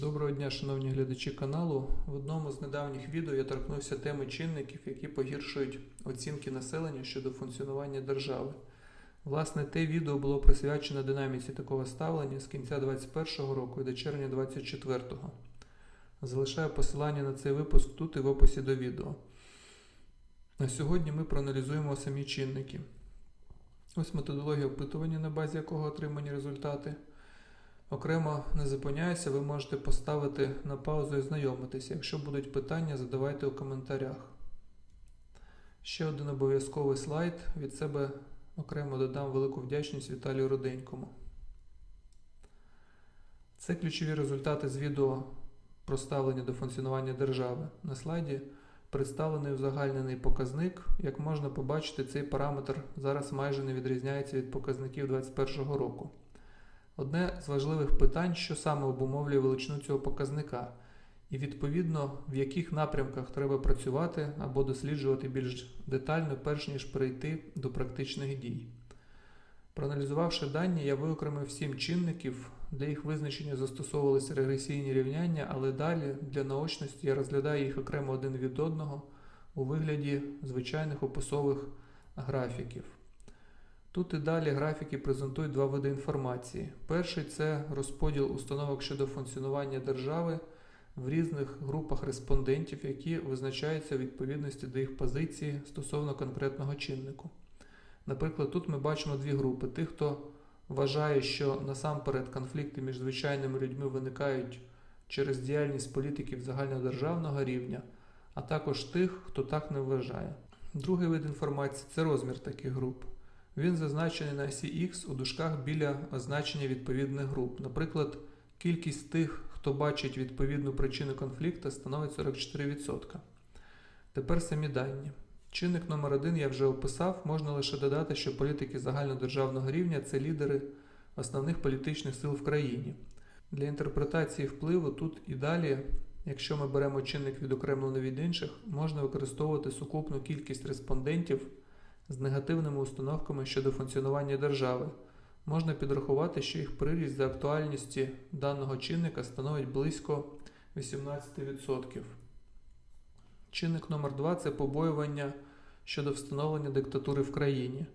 Доброго дня, шановні глядачі каналу. В одному з недавніх відео я торкнувся теми чинників, які погіршують оцінки населення щодо функціонування держави. Власне, те відео було присвячено динаміці такого ставлення з кінця 2021 року і до червня 2024. Залишаю посилання на цей випуск тут і в описі до відео. На сьогодні ми проаналізуємо самі чинники. Ось методологія опитування, на базі якого отримані результати. Окремо не зупиняюся, ви можете поставити на паузу і знайомитися. Якщо будуть питання, задавайте у коментарях. Ще один обов'язковий слайд. Від себе окремо додам велику вдячність Віталію Руденькому. Це ключові результати з відео про ставлення до функціонування держави. На слайді представлений узагальнений показник. Як можна побачити, цей параметр зараз майже не відрізняється від показників 2021 року. Одне з важливих питань, що саме обумовлює величину цього показника, і відповідно в яких напрямках треба працювати або досліджувати більш детально, перш ніж перейти до практичних дій. Проаналізувавши дані, я виокремив сім чинників, для їх визначення застосовувалися регресійні рівняння, але далі для наочності я розглядаю їх окремо один від одного у вигляді звичайних описових графіків. Тут і далі графіки презентують два види інформації. Перший це розподіл установок щодо функціонування держави в різних групах респондентів, які визначаються у відповідності до їх позиції стосовно конкретного чиннику. Наприклад, тут ми бачимо дві групи: тих, хто вважає, що насамперед конфлікти між звичайними людьми виникають через діяльність політиків загальнодержавного рівня, а також тих, хто так не вважає. Другий вид інформації це розмір таких груп. Він зазначений на осі X у дужках біля означення відповідних груп. Наприклад, кількість тих, хто бачить відповідну причину конфлікту, становить 44%. Тепер самі дані. Чинник номер 1 я вже описав, можна лише додати, що політики загальнодержавного рівня це лідери основних політичних сил в країні. Для інтерпретації впливу тут і далі, якщо ми беремо чинник відокремлений від інших, можна використовувати сукупну кількість респондентів з негативними установками щодо функціонування держави. Можна підрахувати, що їх приріст за актуальності даного чинника становить близько 18%. Чинник номер 2 це побоювання щодо встановлення диктатури в країні.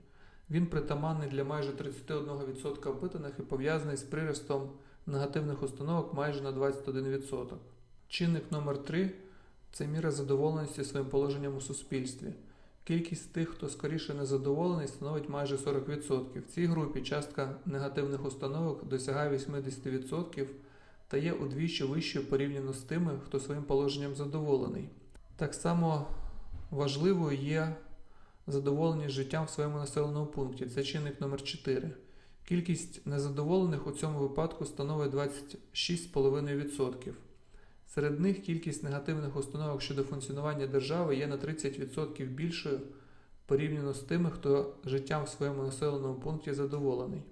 Він притаманний для майже 31% опитаних і пов'язаний з приростом негативних установок майже на 21%. Чинник номер 3 це міра задоволеності своїм положенням у суспільстві. Кількість тих, хто скоріше незадоволений, становить майже 40%. В цій групі частка негативних установок досягає 80% та є удвічі вищою порівняно з тими, хто своїм положенням задоволений. Так само важливою є задоволеність життям в своєму населеному пункті. Це чинник номер 4. Кількість незадоволених у цьому випадку становить 26,5%. Серед них кількість негативних установок щодо функціонування держави є на 30% більшою порівняно з тими, хто життям в своєму населеному пункті задоволений.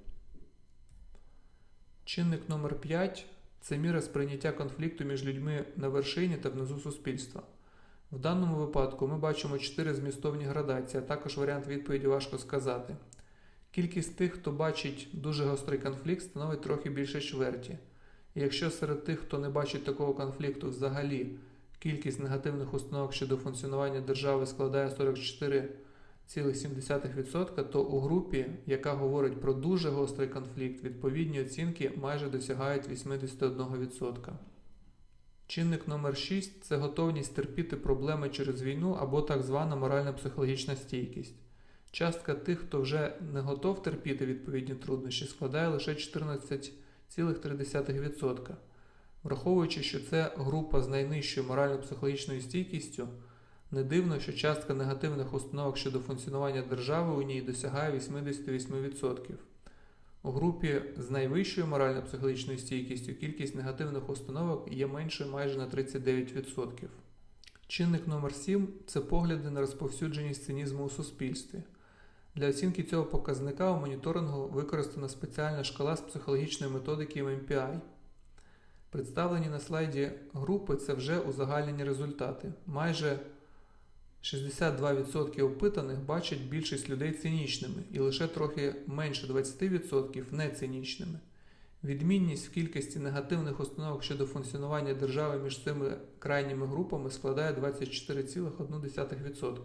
Чинник номер 5 це міра сприйняття конфлікту між людьми на вершині та внизу суспільства. В даному випадку ми бачимо 4 змістовні градації, а також варіант відповіді важко сказати. Кількість тих, хто бачить дуже гострий конфлікт, становить трохи більше чверті. Якщо серед тих, хто не бачить такого конфлікту взагалі, кількість негативних установок щодо функціонування держави складає 44,7%, то у групі, яка говорить про дуже гострий конфлікт, відповідні оцінки майже досягають 81%. Чинник номер 6 це готовність терпіти проблеми через війну або так звана морально-психологічна стійкість. Частка тих, хто вже не готов терпіти відповідні труднощі, складає лише 14,3%. Враховуючи, що це група з найнижчою морально-психологічною стійкістю, не дивно, що частка негативних установок щодо функціонування держави у ній досягає 88%. У групі з найвищою морально-психологічною стійкістю кількість негативних установок є меншою майже на 39%. Чинник номер 7 це погляди на розповсюдженість цинізму у суспільстві. Для оцінки цього показника у моніторингу використана спеціальна шкала з психологічної методики MMPI. Представлені на слайді групи це вже узагальнені результати. Майже 62% опитаних бачать більшість людей цинічними і лише трохи менше 20% нецинічними. Відмінність в кількості негативних установок щодо функціонування держави між цими крайніми групами складає 24,1%.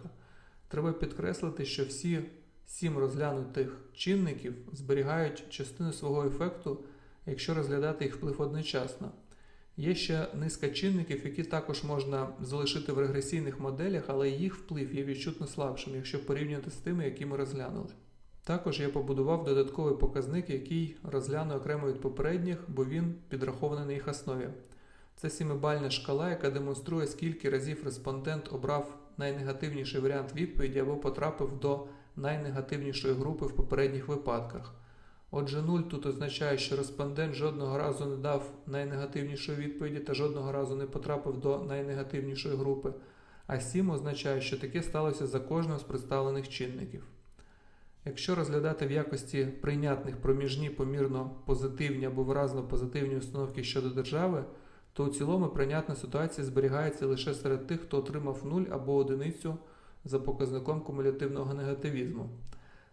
Треба підкреслити, що всі сім розглянутих чинників зберігають частину свого ефекту, якщо розглядати їх вплив одночасно. Є ще низка чинників, які також можна залишити в регресійних моделях, але їх вплив є відчутно слабшим, якщо порівняти з тими, які ми розглянули. Також я побудував додатковий показник, який розгляну окремо від попередніх, бо він підрахований на їх основі. Це сімибальна шкала, яка демонструє, скільки разів респондент обрав найнегативніший варіант відповіді або потрапив до найнегативнішої групи в попередніх випадках. Отже, 0 тут означає, що респондент жодного разу не дав найнегативнішої відповіді та жодного разу не потрапив до найнегативнішої групи, а 7 означає, що таке сталося за кожним з представлених чинників. Якщо розглядати в якості прийнятних проміжні помірно позитивні або виразно позитивні установки щодо держави, то у цілому прийнятна ситуація зберігається лише серед тих, хто отримав 0 або одиницю за показником кумулятивного негативізму.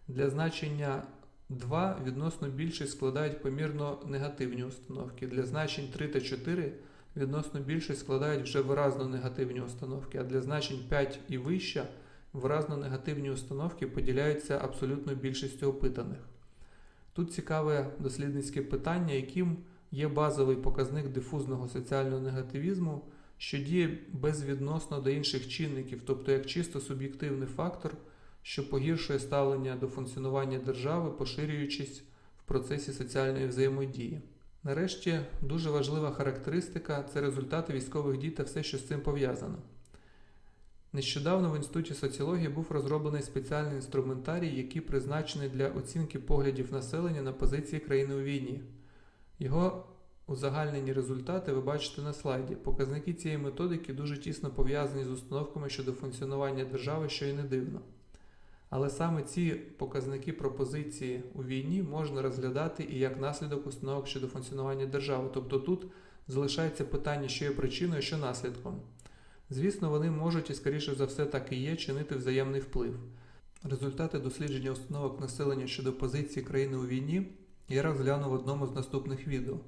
Для значення 2 відносно більшість складають помірно негативні установки. Для значень 3 та 4 відносно більшість складають вже виразно негативні установки, а для значень 5 і вище виразно негативні установки поділяються абсолютною більшістю опитаних. Тут цікаве дослідницьке питання, яким є базовий показник дифузного соціального негативізму, що діє безвідносно до інших чинників, тобто як чисто суб'єктивний фактор, що погіршує ставлення до функціонування держави, поширюючись в процесі соціальної взаємодії. Нарешті дуже важлива характеристика це результати військових дій та все, що з цим пов'язано. Нещодавно в Інституті соціології був розроблений спеціальний інструментарій, який призначений для оцінки поглядів населення на позиції країни у війні. Його узагальнені результати ви бачите на слайді. Показники цієї методики дуже тісно пов'язані з установками щодо функціонування держави, що і не дивно. Але саме ці показники пропозиції у війні можна розглядати і як наслідок установок щодо функціонування держави. Тобто тут залишається питання, що є причиною, що наслідком. Звісно, вони можуть і, скоріше за все, так і є, чинити взаємний вплив. Результати дослідження установок населення щодо позиції країни у війні я розгляну в одному з наступних відео.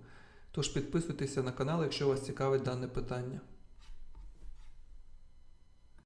Тож підписуйтеся на канал, якщо вас цікавить дане питання.